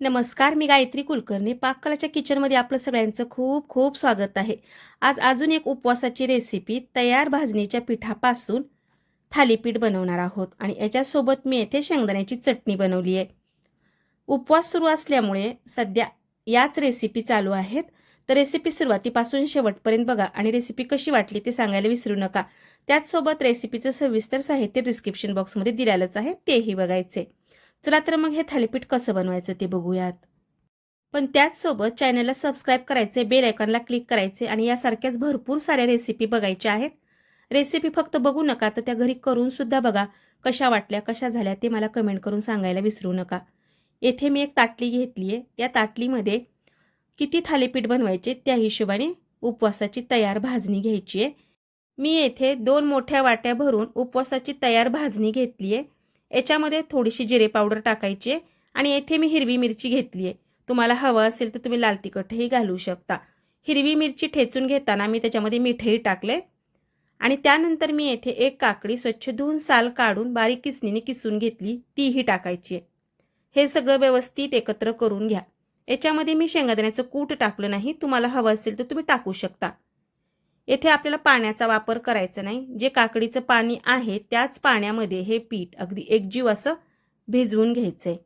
नमस्कार मी गायत्री कुलकर्णी. पाककलाच्या किचनमध्ये आपलं सगळ्यांचं खूप खूप स्वागत आहे. आज अजून एक उपवासाची रेसिपी तयार भाजणीच्या पिठापासून थालीपीठ बनवणार आहोत आणि याच्यासोबत मी येथे शेंगदाण्याची चटणी बनवली आहे. उपवास सुरू असल्यामुळे सध्या याच रेसिपी चालू आहेत. तर रेसिपी सुरुवातीपासून शेवटपर्यंत बघा आणि रेसिपी कशी वाटली ते सांगायला विसरू नका. त्याचसोबत रेसिपीचं सविस्तर साहित्य डिस्क्रिप्शन बॉक्समध्ये दिलेलंच आहे. तेही बघायचे. चला तर मग हे थालीपीठ कसं बनवायचं ते बघूयात. पण त्याचसोबत चॅनलला सबस्क्राईब करायचे बेल आयकॉनला क्लिक करायचे आणि यासारख्याच भरपूर साऱ्या रेसिपी बघायच्या आहेत. रेसिपी फक्त बघू नका तर त्या घरी करूनसुद्धा बघा कशा वाटल्या कशा झाल्या ते मला कमेंट करून सांगायला विसरू नका. येथे मी एक ताटली घेतली आहे या ताटलीमध्ये किती थालीपीठ बनवायचे त्या हिशोबाने उपवासाची तयार भाजणी घ्यायची आहे मी येथे दोन मोठ्या वाट्या भरून उपवासाची तयार भाजणी घेतली आहे याच्यामध्ये थोडीशी जिरे पावडर टाकायची आहे आणि येथे मी हिरवी मिरची घेतली आहे. तुम्हाला हवं असेल तर तुम्ही लाल तिखटही घालू शकता. हिरवी मिरची ठेचून घेताना मी त्याच्यामध्ये मीठही टाकले आणि त्यानंतर मी येथे एक काकडी स्वच्छ धुवून साल काढून बारीक किसणीने किसून घेतली तीही टाकायची आहे. हे सगळं व्यवस्थित एकत्र करून घ्या. याच्यामध्ये मी शेंगादाण्याचं कूट टाकलं नाही. तुम्हाला हवं असेल तर तुम्ही टाकू शकता. येथे आपल्याला पाण्याचा वापर करायचा नाही. जे काकडीचं पाणी आहे त्याच पाण्यामध्ये हे पीठ अगदी एकजीव असं भिजवून घ्यायचंय.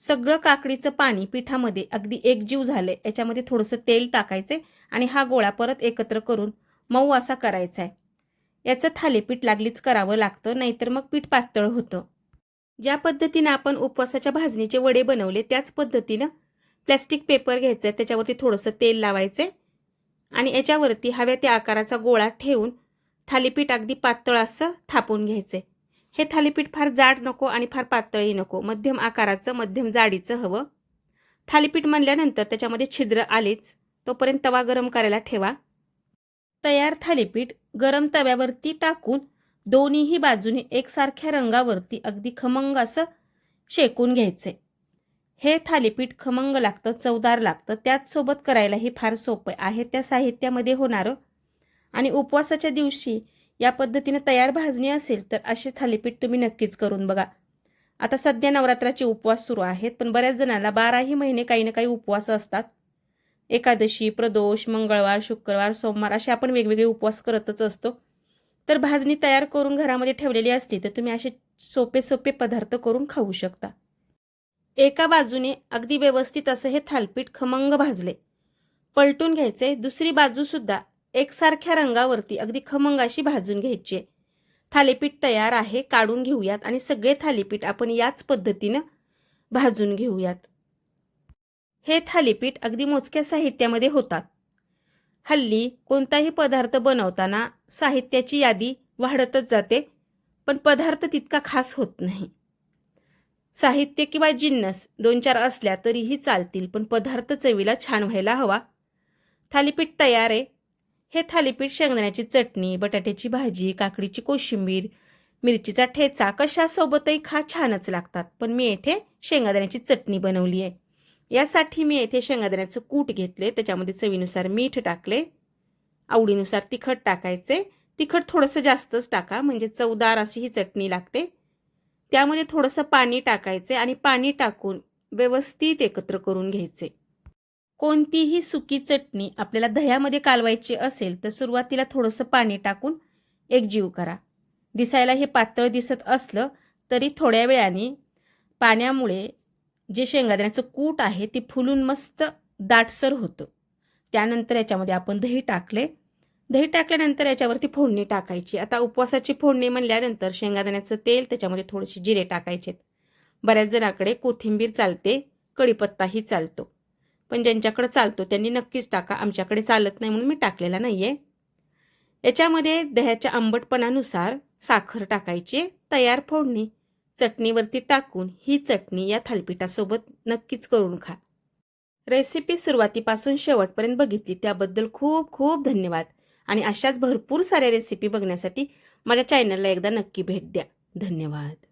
सगळं काकडीचं पाणी पिठामध्ये अगदी एकजीव झालंय. याच्यामध्ये थोडंसं तेल टाकायचे आणि हा गोळा परत एकत्र करून मऊ असा करायचा आहे याचं थालीपीठ लागलीच करावं लागतं नाहीतर मग पीठ पातळ होतं. ज्या पद्धतीनं आपण उपवासाच्या भाजणीचे वडे बनवले त्याच पद्धतीनं प्लॅस्टिक पेपर घ्यायचं आहे त्याच्यावरती थोडंसं तेल लावायचं आणि याच्यावरती हव्या त्या आकाराचा गोळा ठेवून थालीपीठ अगदी पातळ असं थापून घ्यायचे. हे थालीपीठ फार जाड नको आणि फार पातळही नको. मध्यम आकाराचं मध्यम जाडीचं हवं. थालीपीठ म्हणल्यानंतर त्याच्यामध्ये छिद्र आलेच. तोपर्यंत तवा गरम करायला ठेवा. तयार थालीपीठ गरम तव्यावरती टाकून दोन्हीही बाजूने एकसारख्या रंगावरती अगदी खमंग असं शेकून घ्यायचे. हे थालीपीठ खमंग लागतं चवदार लागतं. त्याचसोबत करायला हे फार सोपं आहे. त्या साहित्यामध्ये होणारं आणि उपवासाच्या दिवशी या पद्धतीनं तयार भाजणी असेल तर असे थालीपीठ तुम्ही नक्कीच करून बघा. आता सध्या नवरात्राचे उपवास सुरू आहेत पण बऱ्याच जणांना बाराही महिने काही ना काही उपवास असतात. एकादशी प्रदोष मंगळवार शुक्रवार सोमवार असे आपण वेगवेगळे उपवास करतच असतो. तर भाजणी तयार करून घरामध्ये ठेवलेली असली तर तुम्ही असे सोपे सोपे पदार्थ करून खाऊ शकता. एका बाजूने अगदी व्यवस्थित असं हे थालपीठ खमंग भाजले. पलटून घ्यायचे दुसरी बाजूसुद्धा एकसारख्या रंगावरती अगदी खमंग अशी भाजून घ्यायची आहे. थालीपीठ तयार आहे काढून घेऊयात आणि सगळे थालीपीठ आपण याच पद्धतीनं भाजून घेऊयात. हे थालीपीठ अगदी मोजक्या साहित्यामध्ये होतात. हल्ली कोणताही पदार्थ बनवताना साहित्याची यादी वाढतच जाते पण पदार्थ तितका खास होत नाही. साहित्य किंवा जिन्नस दोन चार असल्या तरीही चालतील पण पदार्थ चवीला छान व्हायला हवा. थालीपीठ तयार आहे. हे थालीपीठ शेंगदाण्याची चटणी बटाट्याची भाजी काकडीची कोशिंबीर मिरचीचा ठेचा कशासोबतही खा छानच लागतात. पण मी येथे शेंगादाण्याची चटणी बनवली आहे. यासाठी मी येथे शेंगादाण्याचं कूट घेतले. त्याच्यामध्ये चवीनुसार मीठ टाकले. आवडीनुसार तिखट टाकायचे. तिखट थोडंसं जास्तच टाका म्हणजे चवदार अशी ही चटणी लागते. त्यामध्ये थोडंसं पाणी टाकायचे आणि पाणी टाकून व्यवस्थित एकत्र करून घ्यायचे. कोणतीही सुकी चटणी आपल्याला दह्यामध्ये कालवायची असेल तर सुरुवातीला थोडंसं पाणी टाकून एकजीव करा. दिसायला हे पातळ दिसत असलं तरी थोड्या वेळाने पाण्यामुळे जे शेंगादाण्याचं कूट आहे ते फुलून मस्त दाटसर होतं. त्यानंतर याच्यामध्ये आपण दही टाकले. दही टाकल्यानंतर याच्यावरती फोडणी टाकायची. आता उपवासाची फोडणी म्हणल्यानंतर शेंगादाण्याचं तेल त्याच्यामध्ये थोडेसे जिरे टाकायचे बऱ्याच जणाकडे कोथिंबीर चालते कढीपत्ताही चालतो. पण ज्यांच्याकडे चालतो त्यांनी नक्कीच टाका. आमच्याकडे चालत नाही म्हणून मी टाकलेला नाही आहे याच्यामध्ये दह्याच्या आंबटपणानुसार साखर टाकायची तयार फोडणी. चटणीवरती टाकून ही चटणी या थालपिठासोबत नक्कीच करून खा. रेसिपी सुरुवातीपासून शेवटपर्यंत बघितली त्याबद्दल खूप खूप धन्यवाद. आणि अशाच भरपूर साऱ्या रेसिपी बघण्यासाठी माझ्या चॅनलला एकदा नक्की भेट द्या. धन्यवाद.